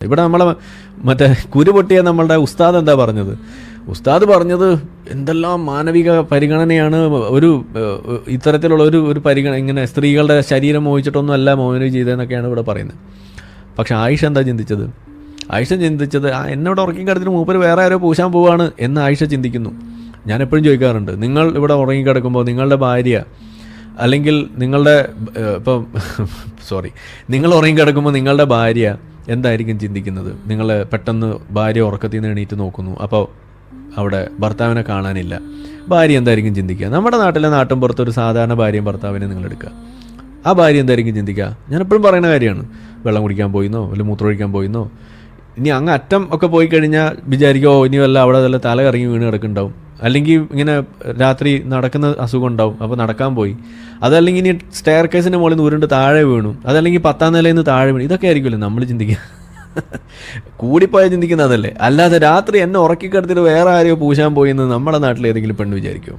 ഇവിടെ നമ്മളെ മറ്റേ കുരു പൊട്ടിയ നമ്മളുടെ ഉസ്താദ് എന്താ പറഞ്ഞത്? ഉസ്താദ് പറഞ്ഞത് എന്തെല്ലാം മാനവിക പരിഗണനയാണ് ഒരു ഇത്തരത്തിലുള്ള ഒരു ഒരു പരിഗണന ഇങ്ങനെ സ്ത്രീകളുടെ ശരീരം മോഹിച്ചിട്ടൊന്നും അല്ല മോഹന ചെയ്തതെന്നൊക്കെയാണ് ഇവിടെ പറയുന്നത്. പക്ഷെ ആയിഷ എന്താ ചിന്തിച്ചത്? ആയിഷ ചിന്തിച്ചത് ആ എന്നോട് ഉറക്കിക്കിടത്തിന് മൂപ്പര് വേറെ ആരോ പൂശാൻ പോവാണ് എന്ന് ആയിഷ ചിന്തിക്കുന്നു. ഞാൻ എപ്പോഴും ചോദിക്കാറുണ്ട് നിങ്ങൾ ഇവിടെ ഉറങ്ങിക്കിടക്കുമ്പോൾ നിങ്ങളുടെ ഭാര്യ അല്ലെങ്കിൽ നിങ്ങളുടെ ഇപ്പം സോറി നിങ്ങൾ ഉറങ്ങിക്കിടക്കുമ്പോൾ നിങ്ങളുടെ ഭാര്യ എന്തായിരിക്കും ചിന്തിക്കുന്നത്? നിങ്ങൾ പെട്ടെന്ന് ഭാര്യ ഉറക്കത്തിൽ നിന്ന് എണീറ്റ് നോക്കുന്നു. അപ്പോൾ അവിടെ ഭർത്താവിനെ കാണാനില്ല. ഭാര്യ എന്തായിരിക്കും ചിന്തിക്കുക? നമ്മുടെ നാട്ടിലെ നാട്ടിൻ പുറത്തൊരു സാധാരണ ഭാര്യയും ഭർത്താവിനെ നിങ്ങൾ എടുക്കുക. ആ ഭാര്യ എന്തായിരിക്കും ചിന്തിക്കുക? ഞാൻ എപ്പോഴും പറയുന്ന കാര്യമാണ്. വെള്ളം കുടിക്കാൻ പോയിന്നോ? അല്ലെങ്കിൽ മൂത്രമൊഴിക്കാൻ പോയിന്നോ? ഇനി അങ്ങ് അറ്റം ഒക്കെ പോയി കഴിഞ്ഞാൽ വിചാരിക്കുമോ ഇനി വല്ല അവിടെ വല്ല തല കറങ്ങി വീണ് കിടക്കുന്നുണ്ടാവും. അല്ലെങ്കിൽ ഇങ്ങനെ രാത്രി നടക്കുന്ന അസുഖം ഉണ്ടാവും അപ്പോൾ നടക്കാൻ പോയി. അതല്ലെങ്കിൽ ഇനി സ്റ്റെയർ കേസിന്റെ മുകളിൽ നിന്ന് ഉരുണ്ട് താഴെ വീണു. അതല്ലെങ്കിൽ പത്താം നിലയിൽ നിന്ന് താഴെ വീണു. ഇതൊക്കെ ആയിരിക്കുമല്ലോ നമ്മൾ ചിന്തിക്കുക കൂടിപ്പോയ ചിന്തിക്കുന്നതല്ലേ? അല്ലാതെ രാത്രി എന്നെ ഉറക്കിക്കെടുത്തിട്ട് കിടത്തിട്ട് വേറെ ആരെയോ പൂശാൻ പോയി എന്ന് നമ്മുടെ നാട്ടിൽ ഏതെങ്കിലും പെണ്ണ് വിചാരിക്കുമോ